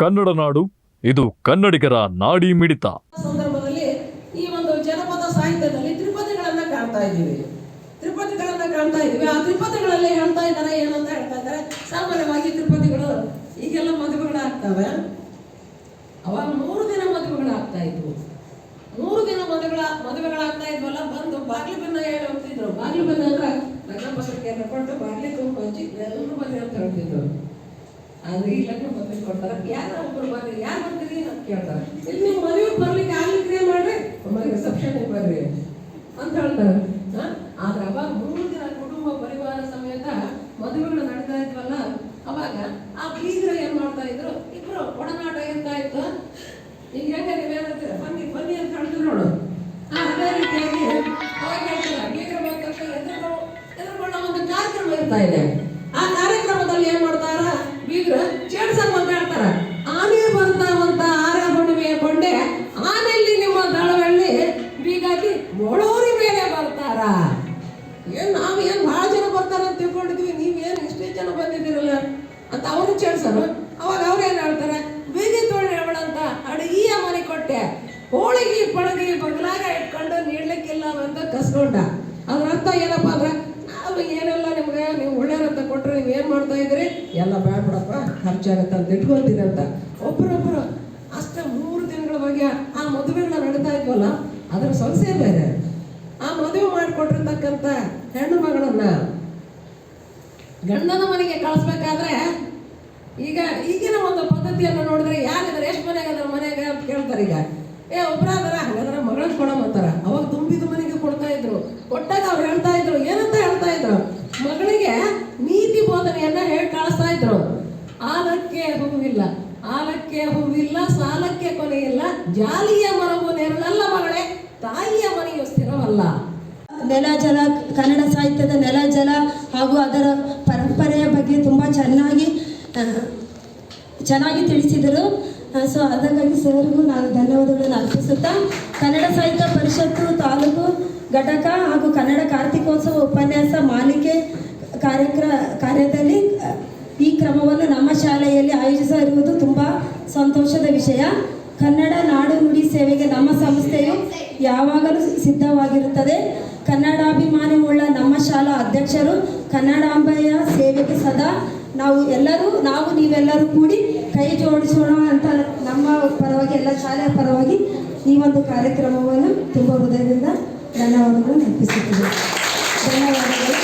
ಕನ್ನಡ ನಾಡು, ಇದು ಕನ್ನಡಿಗರ ನಾಡಿ ಮಿಡಿತ. ಸಂದರ್ಭದಲ್ಲಿ ಈ ಒಂದು ಜನಪದ ಸಾಹಿತ್ಯದಲ್ಲಿ ತ್ರಿಪದಿಗಳನ್ನ ಕಾಣ್ತಾ ಇದ್ದೀವಿ. ತ್ರಿಪದಿಗಳನ್ನ ಕಾಣ್ತಾ ಇದ್ದೀವಿ. ಆ ತ್ರಿಪದಿಗಳಲ್ಲಿ ಹೇಳ್ತಾ ಇದ್ದಾರೆ ಏನಂತ ಹೇಳ್ತಾ ಇದ್ದಾರೆ, ಸಾಮಾನ್ಯವಾಗಿ ತ್ರಿಪದಿಗಳು ಈಗೆಲ್ಲ ಮದುವೆಗಳಾಗ್ತವೆ. ಅವಾಗ ಮೂರು ದಿನ ಮದುವೆಗಳಾಗ್ತಾ ಇದ್ವು. ಮೂರು ದಿನ ಮದುವೆಗಳ, ಮದುವೆಗಳಾಗ್ತಾ ಇದ್ವಲ್ಲ, ಬಂದು ಬಾಗಿಲು ಬೆನ್ನ ಹೇಳಿ ಹೋಗ್ತಿದ್ರು. ಅಂದ್ರೆ ಲಗ್ನ ಪತ್ರಿಕೆಯನ್ನು ಕೊಟ್ಟು ತುಂಬ ಎಲ್ಲರೂ ಮದುವೆ ಅಂತ ಹೇಳ್ತಿದ್ರು. ಆದ್ರೆ ಇಲ್ಲಕ್ಕೆ ಪತ್ರಿಕೆ ಕೊಡ್ತಾರೆ. ಯಾರ ಒಬ್ರು ಬರ್ರಿ ಯಾರು ಬರ್ತೀರಿ ಅಂತ ಕೇಳ್ತಾರೆ. ಇಲ್ಲಿ ನೀವು ಮದುವೆ ಬರ್ಲಿಕ್ಕೆ ಆಗ್ಲಿಕ್ಕೆ ಮಾಡ್ರಿ. ಮದುವೆ ರಿಸೆಪ್ಷನ್ ಬರ್ರಿ ಅಂತ. ಹೇಳ್ತಾರೆ? ಆದ್ರೆ ಅವಾಗ ಮೂರು ದಿನ ಕುಟುಂಬ ಪರಿವಾರ ಸಮೇತ ಮದುವೆಗಳು ನಡೀತಾ ಇದ್ವಲ್ಲ ಅವಾಗ ಆ ಬೀಗರು ಏನ್ ಮಾಡ್ತಾ ಇದ್ರು? ಇಬ್ರು ಒಡನಾಟ ಇರ್ತಾ ಇತ್ತು. ಈಗ ಹೆಂಗೆ ನೀವೇನಂತೀರ ಬನ್ನಿ ಬನ್ನಿ ಅಂತ ಹೇಳ್ತೀವಿ ನೋಡು. ಅದೇ ರೀತಿಯಾಗಿ ಅವಾಗ ಹೇಳ್ತಾರೆ. ಬೀಗರು ಬೇಕಂತ ಎದುರುಗಳು ಎದುರುಗಳ ಒಂದು ಕಾರ್ಯಕ್ರಮ ಇರ್ತಾ ಇದೆ ಆ ಕಾರ್ಯಕ್ರಮದಲ್ಲಿ ಏನ್ ಮಾಡ್ತಾರ ಬೀಗ್ರ ಚೇಡ್ಸಕ್ ಅಂತ ಹೇಳ್ತಾರ ಆನೆ ಬರ್ತಾವಂತ ಆರ ಹುಣ್ಣಿಮೆಯ ಕೊಂಡೆ ಆನೆಯಲ್ಲಿ ನಿಮ್ಮ ದಳವಳ್ಳಿ ಬೀಗಾಗಿ ಮೊಳೋರಿ ಮೇಲೆ ಬರ್ತಾರ. ಏನ್ ನಾವ್ ಏನ್ ಬಹಳ ಜನ ಬರ್ತಾರ ಅಂತ ತಿಳ್ಕೊಂಡಿದ್ವಿ ನೀವೇನು ಇಷ್ಟೇ ಜನ ಬಂದಿದ್ದೀರಲ್ಲ ಅಂತ ಅವರು ಚೇಳ್ಸರು ಅವಾಗ ಅವ್ರು ಏನ್ ಹೇಳ್ತಾರೆ, ಬೀದಿ ತೋಳಿ ಹೇಳಂತ ಅಡಗಿಯ ಮನೆ ಕೊಟ್ಟೆ. ಹೋಳಿಗೆ ಪಳಗಿ ಬಂಗ್ಲಾಗ ಇಟ್ಕೊಂಡು ನೀಡ್ಲಿಕ್ಕಿಲ್ಲ ಅಂತ ಕಸ್ಕೊಂಡ. ಅದ್ರ ಅರ್ಥ ಏನಪ್ಪಾ ಅಂದ್ರೆ, ನಾವು ಏನೆಲ್ಲ ನಿಮ್ಗೆ ನೀವು ಅಂತ ಕೊಟ್ರೆ ನೀವು ಏನ್ ಮಾಡ್ತಾ ಇದ್ರಿ ಎಲ್ಲ ಬೇಡ ಬಿಡಪ್ಪ ಖರ್ಚಾಗತ್ತೆ ಅಂತ ಇಟ್ಕೊಳ್ತೀರಿ ಅಂತ. ಒಬ್ರೊಬ್ರು ಅಷ್ಟೇ ಮೂರು ದಿನಗಳ ಬಗ್ಗೆ ಆ ಮದುವೆಗಳನ್ನ ನಡೀತಾ ಇದ್ವಲ್ಲ ಅದ್ರ ಸೊಗಸೆ ಬೇರೆ. ಆ ಮದುವೆ ಮಾಡಿಕೊಟ್ಟಿರ್ತಕ್ಕಂಥ ಹೆಣ್ಣು ಮಗಳನ್ನ ಗಂಡನ ಮನೆಗೆ ಕಳಿಸ್ಬೇಕಾದ್ರೆ ಈಗ ಈಗಿನ ಒಂದು ಪದ್ಧತಿಯನ್ನು ನೋಡಿದ್ರೆ ಯಾರಿದ್ರೆ ಎಷ್ಟು ಮನೆಗೆ ಅದ್ರ ಮನೆಗೆ ಅಂತ ಕೇಳ್ತಾರೆ ಈಗ. ಏ ಒಬ್ಬರಾದ್ರ ಹಾಗಾದ್ರೆ ಮಗಳನ್ನ ಕೊಡಮಂತಾರ ಅವಾಗ ತುಂಬಿದ ಮನೆಗೆ ಕೊಡ್ತಾ ಇದ್ರು. ಕೊಟ್ಟಾಗ ಅವ್ರು ಹೇಳ್ತಾ ಇದ್ರು, ಏನಂತ ಹೇಳ್ತಾ ಇದ್ರು? ಮಗಳಿಗೆ ನೀತಿ ಬೋಧನೆಯನ್ನ ಹೇಳಿ ಕಳಿಸ್ತಾ ಇದ್ರು? ಆಲಕ್ಕೆ ಹೂವಿಲ್ಲ ಆಲಕ್ಕೆ ಹೂವಿಲ್ಲ, ಸಾಲಕ್ಕೆ ಕೊನೆಯಿಲ್ಲ, ಜಾಲಿಯ ಮರವು ನೆರಳಲ್ಲ ಮಗಳೇ. ತಾಯಿಯ ಮನೆಯು ಸ್ಥಿರವಲ್ಲ. ನೆಲ ಜಲ, ಕನ್ನಡ ಸಾಹಿತ್ಯದ ನೆಲ ಜಲ ಹಾಗೂ ಅದರ ಪರಂಪರೆಯ ಬಗ್ಗೆ ತುಂಬ ಚೆನ್ನಾಗಿ ಚೆನ್ನಾಗಿ ತಿಳಿಸಿದರು. ಸೊ ಅದಕ್ಕಾಗಿ ಸರ್ಗೂ ನಾನು ಧನ್ಯವಾದಗಳನ್ನು ಅರ್ಪಿಸುತ್ತಾ, ಕನ್ನಡ ಸಾಹಿತ್ಯ ಪರಿಷತ್ತು ತಾಲೂಕು ಘಟಕ ಹಾಗೂ ಕನ್ನಡ ಕಾರ್ತಿಕೋತ್ಸವ ಉಪನ್ಯಾಸ ಮಾಲಿಕೆ ಕಾರ್ಯಕ್ರ, ಕಾರ್ಯದಲ್ಲಿ ಈ ಕ್ರಮವನ್ನು ನಮ್ಮ ಶಾಲೆಯಲ್ಲಿ ಆಯೋಜಿಸಿರುವುದು ತುಂಬ ಸಂತೋಷದ ವಿಷಯ. ಕನ್ನಡ ನಾಡು ನುಡಿ ಸೇವೆಗೆ ನಮ್ಮ ಸಂಸ್ಥೆಯು ಯಾವಾಗಲೂ ಸಿದ್ಧವಾಗಿರುತ್ತದೆ. ಕನ್ನಡಾಭಿಮಾನವುಳ್ಳ ನಮ್ಮ ಶಾಲಾ ಅಧ್ಯಕ್ಷರು ಕನ್ನಡಾಂಬೆಯ ಸೇವೆಗೆ ಸದಾ ನಾವು ಎಲ್ಲರೂ, ನಾವು ನೀವೆಲ್ಲರೂ ಕೂಡಿ ಕೈ ಜೋಡಿಸೋಣ ಅಂತ ನಮ್ಮ ಪರವಾಗಿ, ಎಲ್ಲ ಶಾಲೆಯ ಪರವಾಗಿ ಈ ಒಂದು ಕಾರ್ಯಕ್ರಮವನ್ನು ತುಂಬ ಹೃದಯದಿಂದ ಧನ್ಯವಾದಗಳು ಅರ್ಪಿಸುತ್ತೇವೆ ಧನ್ಯವಾದಗಳು.